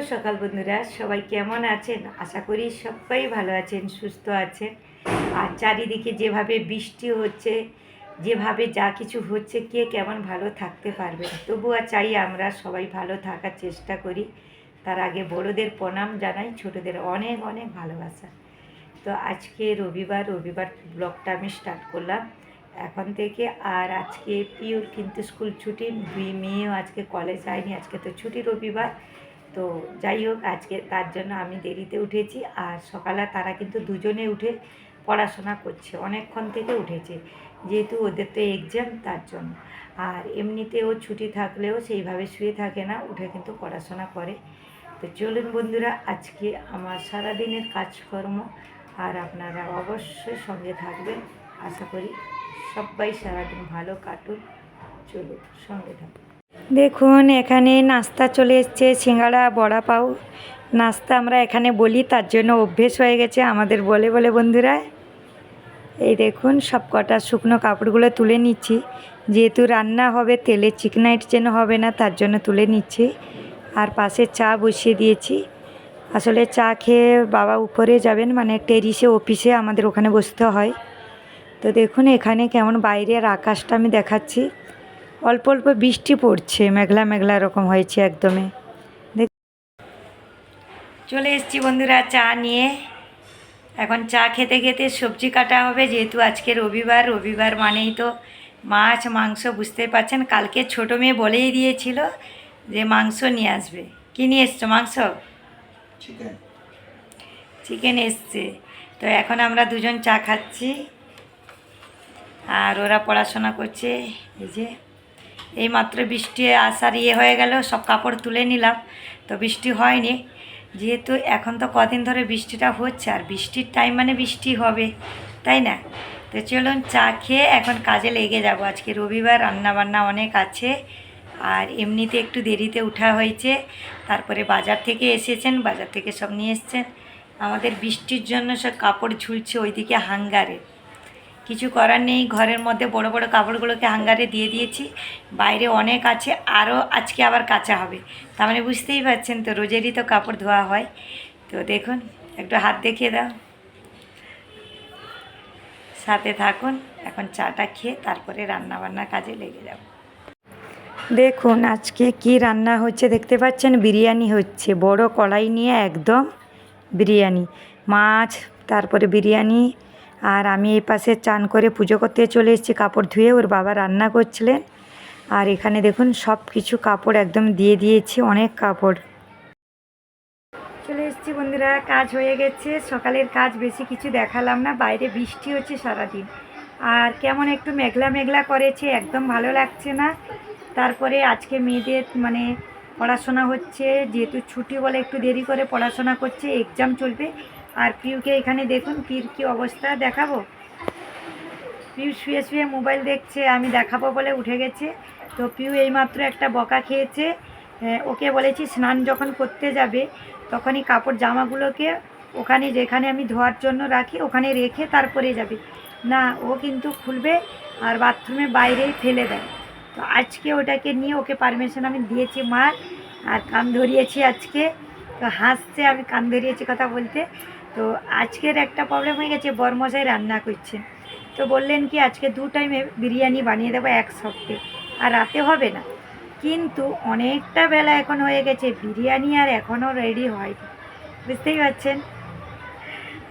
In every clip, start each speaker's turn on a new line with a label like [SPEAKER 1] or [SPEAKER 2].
[SPEAKER 1] সকাল বন্ধুরা, সবাই কেমন আছেন? আশা করি সবাই ভালো আছেন, সুস্থ আছেন। আর চারিদিকে যেভাবে বৃষ্টি হচ্ছে, যেভাবে যা কিছু হচ্ছে, কে কেমন ভালো থাকতে পারবে? তবুও চাই আমরা সবাই ভালো থাকার চেষ্টা করি। তার আগে বড়োদের প্রণাম জানাই, ছোটদের অনেক অনেক ভালোবাসা। তো আজকে রবিবার রবিবার ব্লগটা আমি স্টার্ট করলাম। এখন থেকে আর আজকে পিওর কিন্তু স্কুল ছুটি, দুই মেয়েও আজকে কলেজ যায়নি, আজকে তো ছুটি রবিবার। তো যাই হোক, আজকে তার জন্য আমি দেরিতে উঠেছি আর সকালে তারা কিন্তু দুজনে উঠে পড়াশোনা করছে, অনেকক্ষণ থেকে উঠেছে, যেহেতু ওদের তো এক্সাম তার জন্য। আর এমনিতেও ছুটি থাকলেও সেইভাবে শুয়ে থাকে না, উঠে কিন্তু পড়াশোনা করে। তো চলুন বন্ধুরা, আজকে আমার সারাদিনের কাজকর্ম আর আপনারা অবশ্যই সঙ্গে থাকবেন। আশা করি সবাই সারাদিন ভালো কাটুন চলুন, সঙ্গে থাকুন। দেখুন, এখানে নাস্তা চলে এসছে, সিঙ্গাড়া, বড়া পাও। নাস্তা আমরা এখানে বলি, তার জন্য অভ্যেস হয়ে গেছে আমাদের বলে বলে বন্ধুরা। এই দেখুন সব কটা শুকনো কাপড়গুলো তুলে নিচ্ছি। যেহেতু রান্না হবে, তেলে চিকনাইট যেন হবে না, তার জন্য তুলে নিচ্ছি। আর পাশে চা বসিয়ে দিয়েছি। আসলে চা খেয়ে বাবা উপরে যাবেন মানে টেরিসে, অফিসে আমাদের ওখানে বসতে হয়। তো দেখুন, এখানে কেমন বাইরের আকাশটা আমি দেখাচ্ছি। অল্প অল্প বৃষ্টি পড়ছে মেঘলা মেঘলা এরকম হয়েছে একদমই। দেখ চলে এসেছি বন্ধুরা চা নিয়ে। এখন চা খেতে খেতে সবজি কাটা হবে যেহেতু আজকে রবিবার রবিবার মানেই তো মাছ মাংস বুঝতে পারছেন। কালকে ছোটো মেয়ে বলেই দিয়েছিল যে মাংস নিয়ে আসবে। কী নিয়ে এসছো মাংস?
[SPEAKER 2] চিকেন
[SPEAKER 1] চিকেন এসছে। তো এখন আমরা দুজন চা খাচ্ছি। আর ওরা পড়াশোনা করছে এই যে এই মাত্র বৃষ্টি আসার ইয়ে হয়ে গেল, সব কাপড় তুলে নিলাম। তো বৃষ্টি হয়নি, যেহেতু এখন তো কদিন ধরে বৃষ্টিটা হচ্ছে, আর বৃষ্টির টাইম মানে বৃষ্টি হবে, তাই না? তো চলুন চা খেয়ে এখন কাজে লেগে যাব। আজকে রবিবার, রান্নাবান্না অনেক আছে, আর এমনিতে একটু দেরিতে উঠা হয়েছে। তারপরে বাজার থেকে এসেছেন, বাজার থেকে সব নিয়ে এসছেন। আমাদের বৃষ্টির জন্য সব কাপড় ঝুলছে ওইদিকে হাঙ্গারে। কিছু করার নেই। ঘরের মধ্যে বড় বড় কাপড়গুলোকে হাঙ্গারে দিয়ে দিয়েছি। বাইরে অনেক আছে আরও আজকে আবার কাঁচা হবে। তার মানে বুঝতেই পারছেন তো, রোজেরই তো কাপড় ধোয়া হয়। তো দেখুন, একটু হাত দেখিয়ে দাও। সাথে থাকুন, এখন চাটা খেয়ে তারপরে রান্না বান্না কাজে লেগে যাব। দেখুন, আজকে কি রান্না হচ্ছে, দেখতে পাচ্ছেন? বিরিয়ানি হচ্ছে, বড় কড়াই নিয়ে একদম বিরিয়ানি। মাছ, তারপরে বিরিয়ানি আর আমি এই পাশে চান করে পুজো করতে চলে এসেছি, কাপড় ধুয়ে ওর বাবা রান্না করছিলেন। আর এখানে দেখুন সব কিছু কাপড় একদম দিয়ে দিয়েছি, অনেক কাপড়। চলে এসেছি বন্ধুরা, কাজ হয়ে গেছে, সকালের কাজ বেশি কিছু দেখালাম না, বাইরে বৃষ্টি হচ্ছে সারাদিন। আর কেমন একটু মেঘলা মেঘলা করেছে, একদম ভালো লাগছে না। তারপরে আজকে মেয়েদের মানে পড়াশোনা হচ্ছে, যেহেতু ছুটি বলে একটু দেরি করে পড়াশোনা করছে এক্সাম চলবে। আর পিউকে এখানে দেখুন পির কী অবস্থা দেখাবো? পিউ শুয়ে শুয়ে মোবাইল দেখছে, আমি দেখাবো বলে উঠে গেছে। তো পিউ এইমাত্র একটা বকা খেয়েছে। ওকে বলেছি স্নান যখন করতে যাবে, তখনই কাপড় জামাগুলোকে ওখানে যেখানে আমি ধোয়ার জন্য রাখি, ওখানে রেখে তারপরে যাবে। না, ও কিন্তু খুলবে আর বাথরুমে বাইরেই ফেলে দেয়। তো আজকে ওটাকে নিয়ে ওকে পারমিশন আমি দিয়েছি মার, আর কান ধরিয়েছি আজকে। তো হাসছে, আমি কান ধরিয়েছি কথা বলতে। তো আজকের একটা প্রবলেম হয়ে গেছে, বরমশাই রান্না করছেন তো বললেন কি, আজকে দু টাইমে বিরিয়ানি বানিয়ে দেবো এক সপ্তাহে, আর রাতে হবে না। কিন্তু অনেকটা বেলা এখন হয়ে গেছে, বিরিয়ানি আর এখনও রেডি হয়নি। বুঝতেই পারছেন?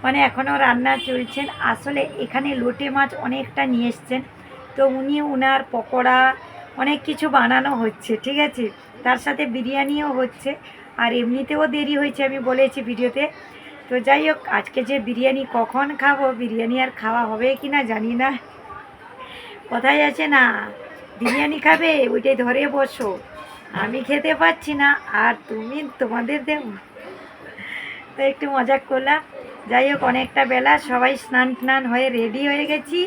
[SPEAKER 1] মানে এখনও রান্না চলছেন আসলে এখানে লোটে মাছ অনেকটা নিয়ে এসছেন। তো উনি উনার পকোড়া অনেক কিছু বানানো হচ্ছে, ঠিক আছে? তার সাথে বিরিয়ানিও হচ্ছে। আর এমনিতেও দেরি হয়েছে, আমি বলেছি ভিডিওতে। তো যাই হোক, আজকে যে বিরিয়ানি কখন খাব, বিরিয়ানি আর খাওয়া হবে কি না জানি না। কোথায় আছে না, বিরিয়ানি খাবে, ওইটাই ধরে বসো। আমি খেতে পাচ্ছি না, আর তুমি তোমাদের দেব। তো একটু মজা করলাম। যাই হোক, অনেকটা বেলা, সবাই স্নান টান হয়ে রেডি হয়ে গেছি।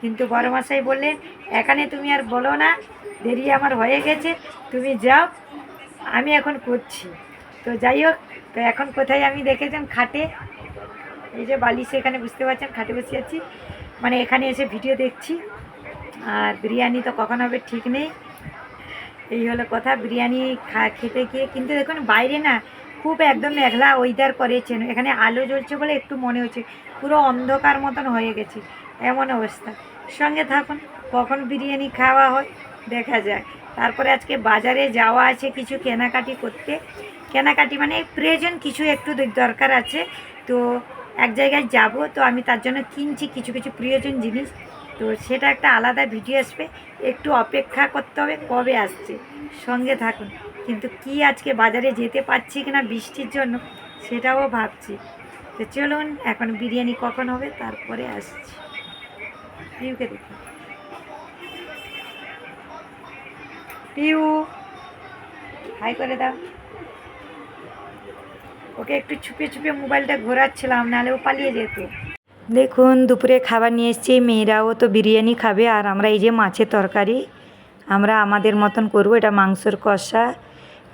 [SPEAKER 1] কিন্তু বড় মশাই বললেন, এখানে তুমি আর বলো না, দেরি আমার হয়ে গেছে, তুমি যাও, আমি এখন করছি। তো যাই হোক তো এখন কোথায় আমি দেখেছেন খাটে? এই যে বালিশে এখানে বুঝতে পারছেন, খাটে বসে আছি। মানে এখানে এসে ভিডিও দেখছি। আর বিরিয়ানি তো কখন হবে ঠিক নেই। এই হলো কথা, বিরিয়ানি খা, খেতে গিয়ে কিন্তু দেখুন বাইরে না খুব একদম মেঘলা ওয়েদার করেছেন এখানে আলো জ্বলছে বলে একটু মনে হচ্ছে, পুরো অন্ধকার মতন হয়ে গেছে। এমন অবস্থা। সঙ্গে থাকুন, কখন বিরিয়ানি খাওয়া হয় দেখা যায় তারপরে আজকে বাজারে যাওয়া আছে কিছু কেনাকাটি করতে। কেনাকাটি মানে প্রয়োজন কিছু একটু দরকার আছে। তো এক জায়গায় যাব, তো আমি তার জন্য কিনছি কিছু কিছু প্রয়োজন জিনিস। তো সেটা একটা আলাদা ভিডিও আসবে। একটু অপেক্ষা করতে হবে কবে আসছে। সঙ্গে থাকুন। কিন্তু কি আজকে বাজারে যেতে পারছি কিনা বৃষ্টির জন্য, সেটাও ভাবছি। তো চলুন, এখন বিরিয়ানি কখন হবে তারপরে আসছি। পিউকে দেখুন। পিউ হাই করে দাও। ওকে একটু ছুপে ছুপে মোবাইলটা ঘোরাচ্ছিলাম, নাহলে ও পালিয়ে যেত। দেখুন, দুপুরে খাবার নিয়ে এসছি, মেয়েরাও তো বিরিয়ানি খাবে, আর আমরা এই যে মাছের তরকারি, আমরা আমাদের মতন করব, এটা মাংসর কষা।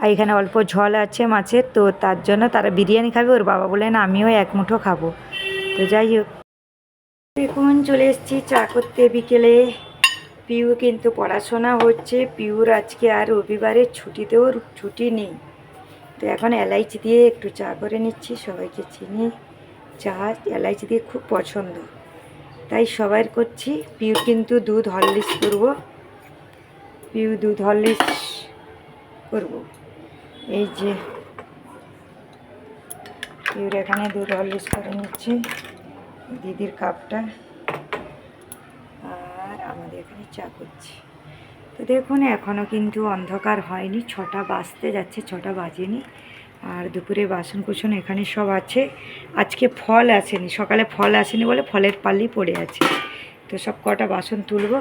[SPEAKER 1] আর এখানে অল্প ঝল আছে মাছের, তো তার জন্য তারা বিরিয়ানি খাবে, ওর বাবা বলেন আমিও এক মুঠো খাব। তো যাই হোক। দেখুন, চলে এসেছি চা করতে বিকেলে। পিউ কিন্তু পড়াশোনা হচ্ছে, পিউর আজকে আর রবিবারে ছুটিতেও ছুটি নেই। তো এখন এলাইচি দিয়ে একটু চা করে নিচ্ছি, সবাইকে চিনি। চা, এলাইচি দিয়ে খুব পছন্দ। তাই সবার করছি। পিউ কিন্তু দুধ হরলিক্স করব। পিউ দুধ হরলিক্স করব। এই যে পিউর এখানে দুধ হরলিক্স করে নিচ্ছি। দিদির কাপটা। আর আমাদের এখানে চা করছি। তো দেখুন এখনও কিন্তু অন্ধকার হয়নি। ছটা বাজতে যাচ্ছে, ছটা বাজেনি। আর দুপুরে বাসন কুসন এখানে সব আছে। আজকে ফল আসেনি, সকালে ফল আসেনি বলে ফলের পাল্লি পড়ে আছে। তো সব কটা বাসন তুলবো,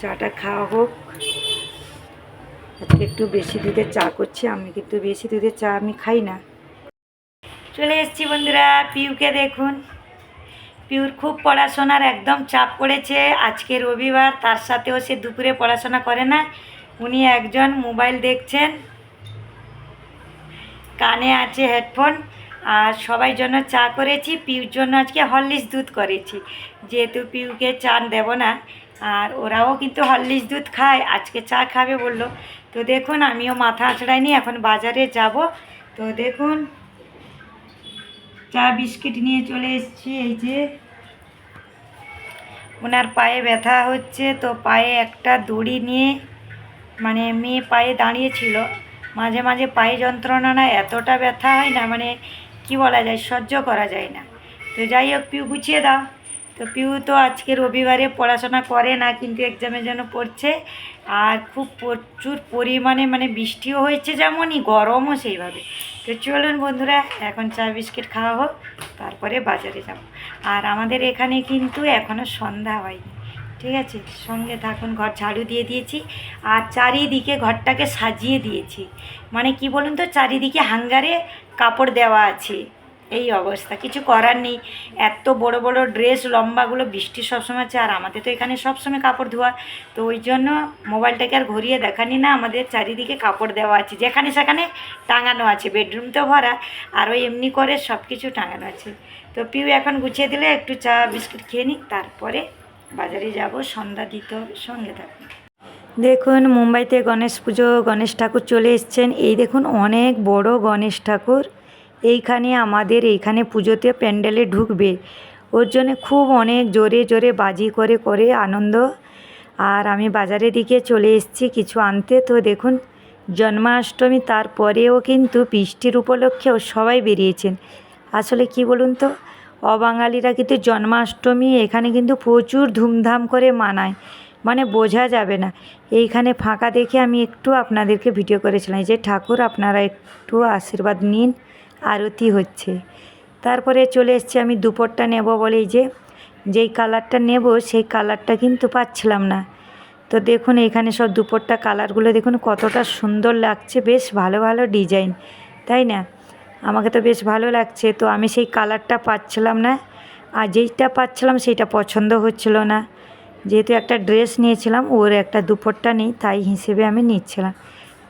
[SPEAKER 1] চাটা খাওয়া হোক। আজকে একটু বেশি দুধের চা করছি, আমি কিন্তু বেশি দুধের চা আমি খাই না। চলে এসেছি বন্ধুরা, পিউকে দেখুন। পিউর খুব পড়াশোনার একদম চাপ পড়েছে। আজকে রবিবার, তার সাথেও সে দুপুরে পড়াশোনা করে না। উনি একজন মোবাইল দেখছেন। কানে আছে হেডফোন। আর সবাই জন্য চা করেছি। পিউর জন্য আজকে হরলিক্স দুধ করেছি। যেহেতু পিউকে চা দেব না, আর ওরাও কিন্তু হরলিক্স দুধ খায়। আজকে চা খাবে বলল। তো দেখুন, আমিও মাথা আঁচড়াইনি এখন বাজারে যাব। তো দেখুন চা বিস্কিট নিয়ে চলে এসেছি, এই যে। ওনার পায়ে ব্যথা হচ্ছে, তো পায়ে একটা দড়ি নিয়ে মানে মেয়ে পায়ে দাঁড়িয়েছিল মাঝে মাঝে পায়ে যন্ত্রণা না এতটা ব্যথা হয় না মানে কি বলা যায়, সহ্য করা যায় না। তো যাই হোক, পিউ গুছিয়ে দাও। তো পিউ তো আজকে রবিবারে পড়াশোনা করে না, কিন্তু এক্সামের জন্য পড়ছে। আর খুব প্রচুর পরিমাণে মানে বৃষ্টিও হয়েছে যেমনই, গরমও সেইভাবে। তো চলুন বন্ধুরা, এখন চা বিস্কিট খাওয়া হোক তারপরে বাজারে যাব। আর আমাদের এখানে কিন্তু এখনও সন্ধ্যা হয়নি, ঠিক আছে? সঙ্গে থাকুন, ঘর ঝাড়ু দিয়ে দিয়েছি। আর চারিদিকে ঘরটাকে সাজিয়ে দিয়েছি। মানে কি বলুন তো, চারিদিকে হাঙ্গারে কাপড় দেওয়া আছে। এই অবস্থা, কিছু করার নেই। এত বড় বড় ড্রেস, লম্বাগুলো বৃষ্টি সবসময় আছে আর আমাদের তো এখানে সবসময় কাপড় ধোয়া। তো ওই জন্য মোবাইলটাকে আর ঘুরিয়ে দেখানি না, আমাদের চারিদিকে কাপড় দেওয়া আছে। যেখানে সেখানে টাঙানো আছে, বেডরুম তো ভরা, আর ওই এমনি করে সব কিছু টাঙানো আছে। তো পিউ এখন গুছিয়ে দিলে, একটু চা, বিস্কুট খেয়ে নিই তারপরে বাজারে যাব, সন্ধ্যা দিতে হবে, সঙ্গে থাকুন দেখুন, মুম্বাইতে গণেশ পুজো, গণেশ ঠাকুর চলে এসছেন। এই দেখুন, অনেক বড় গণেশ ঠাকুর। এইখানে আমাদের এইখানে পুজোতে প্যান্ডেলে ঢুকবে। ওর জন্য খুব অনেক জোরে জোরে বাজি করে করে আনন্দ। আর আমি বাজারের দিকে চলে এসেছি কিছু আনতে। তো দেখুন, জন্মাষ্টমী তারপরেও কিন্তু বৃষ্টির উপলক্ষেও সবাই বেরিয়েছেন। আসলে কি বলুন তো, অবাঙালিরা কিন্তু জন্মাষ্টমী এখানে কিন্তু প্রচুর ধুমধাম করে মানায়। মানে বোঝা যাবে না। এইখানে ফাঁকা দেখে আমি একটু আপনাদেরকে ভিডিও করেছিলাম। যে ঠাকুর, আপনারা একটু আশীর্বাদ নিন। আরতি হচ্ছে। তারপরে চলে এসেছি আমি দুপুরটা নেব বলে যে, যেই কালারটা নেব সেই কালারটা কিন্তু পাচ্ছিলাম না। তো দেখুন এখানে সব দুপুরটা কালারগুলো দেখুন কতটা সুন্দর লাগছে, বেশ ভালো ভালো ডিজাইন তাই না? আমাকে তো বেশ ভালো লাগছে, তো আমি সেই কালারটা পাচ্ছিলাম না। আর যেইটা পাচ্ছিলাম সেইটা পছন্দ হচ্ছিল না। যেহেতু একটা ড্রেস নিয়েছিলাম, ওর একটা দুপুরটা নেই, তাই হিসেবে আমি নিচ্ছিলাম।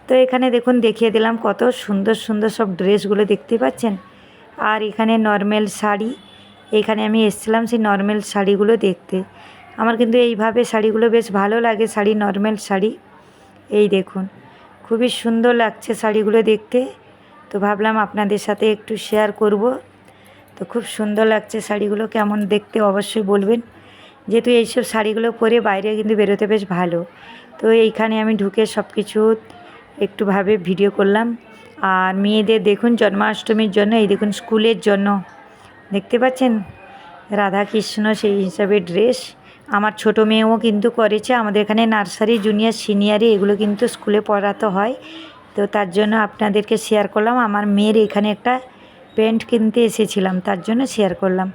[SPEAKER 1] তো এখানে দেখুন, দেখিয়ে দিলাম কত সুন্দর সুন্দর সব ড্রেসগুলো দেখতে পাচ্ছেন। আর এখানে নর্মাল শাড়ি, এখানে আমি এসেছিলাম সেই নর্মাল শাড়িগুলো দেখতে। আমার কিন্তু এইভাবে শাড়িগুলো বেশ ভালো লাগে, শাড়ি, নর্মাল শাড়ি। এই দেখুন, খুবই সুন্দর লাগছে শাড়িগুলো দেখতে। তো ভাবলাম আপনাদের সাথে একটু শেয়ার করব। তো খুব সুন্দর লাগছে শাড়িগুলো, কেমন দেখতে অবশ্যই বলবেন। যেহেতু এইসব শাড়িগুলো পরে বাইরে কিন্তু বেরোতে বেশ ভালো। তো এইখানে আমি ঢুকে সব কিছু একটুভাবে ভিডিও করলাম। আর মেয়েদের দেখুন জন্মাষ্টমীর জন্য, এই দেখুন স্কুলের জন্য। দেখতে পাচ্ছেন? রাধা কৃষ্ণ সেই হিসাবে ড্রেস আমার ছোট মেয়েও কিন্তু করেছে। আমাদের এখানে নার্সারি জুনিয়র সিনিয়রে এগুলো কিন্তু স্কুলে পড়াতে হয়। তো তার জন্য আপনাদেরকে শেয়ার করলাম। আমার মেয়ের এখানে একটা প্যান্ট কিনতে এসেছিলাম, তার জন্য শেয়ার করলাম।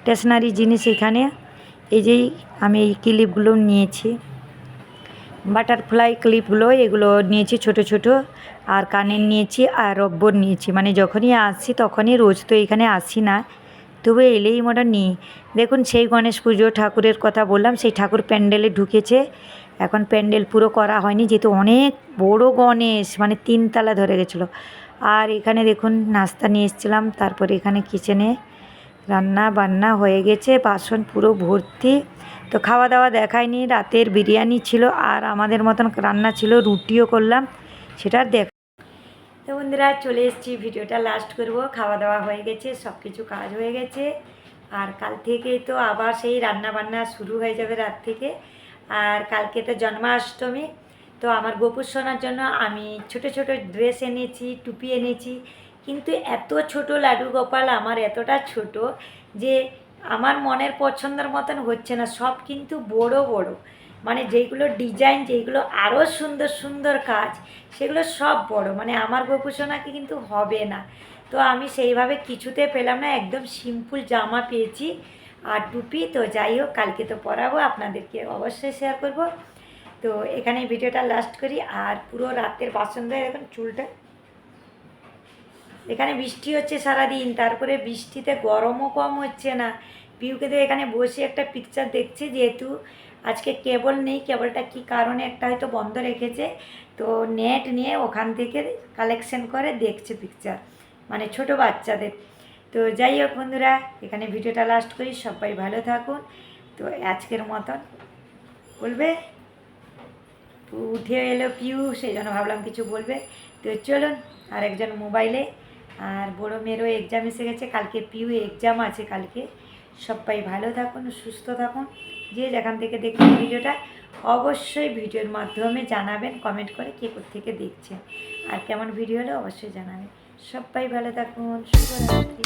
[SPEAKER 1] স্টেশনারি জিনিস এখানে। এই যেই আমি এই ক্লিপগুলো নিয়েছি। বাটারফ্লাই ক্লিপগুলো, এগুলো নিয়েছি ছোট ছোট, আর কানের নিয়েছি আর রব্বর নিয়েছি। মানে যখনই আসছি তখনই রোজ তো এখানে আসি না। তবু এলেই মোটা নিই। দেখুন, সেই গণেশ পুজো ঠাকুরের কথা বললাম, সেই ঠাকুর প্যান্ডেলে ঢুকেছে। এখন প্যান্ডেল পুরো করা হয়নি, যেহেতু অনেক বড় গণেশ মানে তিনতলা ধরে গেছিল। আর এখানে দেখুন, নাস্তা নিয়ে এসেছিলাম, তারপরে এখানে কিচেনে রান্না বান্না হয়ে গেছে, বাসন পুরো ভর্তি। তো খাওয়া দাওয়া দেখায়নি, রাতের বিরিয়ানি ছিল আর আমাদের মতন রান্না ছিল, রুটিও করলাম সেটার দেখ তো বন্ধুরা, চলে এসেছি, ভিডিওটা লাস্ট করব। খাওয়া দাওয়া হয়ে গেছে সব কিছু কাজ হয়ে গেছে। আর কাল থেকে তো আবার সেই রান্না বান্না শুরু হয়ে যাবে রাত থেকে। আর কালকে তো জন্মাষ্টমী, তো আমার গোপুর সোনার জন্য আমি ছোট ছোট ড্রেস এনেছি, টুপি এনেছি। কিন্তু এত ছোট লাড্ডু গোপাল আমার এতটা ছোট যে আমার মনের পছন্দের মতন হচ্ছে না। সব কিন্তু বড় বড়। মানে যেইগুলো ডিজাইন, যেইগুলো আরও সুন্দর সুন্দর কাজ, সেগুলো সব বড়। মানে আমার গোপুসোনাকে কিন্তু হবে না। তো আমি সেইভাবে কিছুতে পেলাম না, একদম সিম্পল জামা পেয়েছি। আর টুপি, তো যাই হোক, কালকে তো পরাবো, আপনাদেরকে অবশ্যই শেয়ার করব। তো এখানে ভিডিওটা লাস্ট করি। আর পুরো রাতের বাসন ধরে দেখুন, চুলটা এখানে বৃষ্টি হচ্ছে সারাদিন, তারপরে বৃষ্টিতে গরমও কম হচ্ছে না। পিউকে তো এখানে বসে একটা পিকচার দেখছে যেহেতু আজকে কেবল নেই কেবলটা কি কারণে একটা হয়তো বন্ধ রেখেছে। তো নেট নিয়ে ওখান থেকে কালেকশন করে দেখছে পিকচার মানে ছোট বাচ্চাদের। তো যাই হোক বন্ধুরা, এখানে ভিডিওটা লাস্ট করি, সবাই ভালো থাকুন। তো আজকের মতন বলবে, উঠে এলো পিউ, সেই জন্য ভাবলাম কিছু বলবে। তো চলুন আর একজন মোবাইলে আর বড় মেয়েরও এক্সাম এসে গেছে, কালকে পিউ এক্সাম আছে কালকে। সবাই ভালো থাকুন, সুস্থ থাকুন। যে যেখান থেকে দেখুন ভিডিওটা, অবশ্যই ভিডিওর মাধ্যমে জানাবেন কমেন্ট করে কে থেকে দেখছেন। আর কেমন ভিডিও হলে অবশ্যই জানাবেন। সবাই ভালো থাকুন, শুভরাত্রি।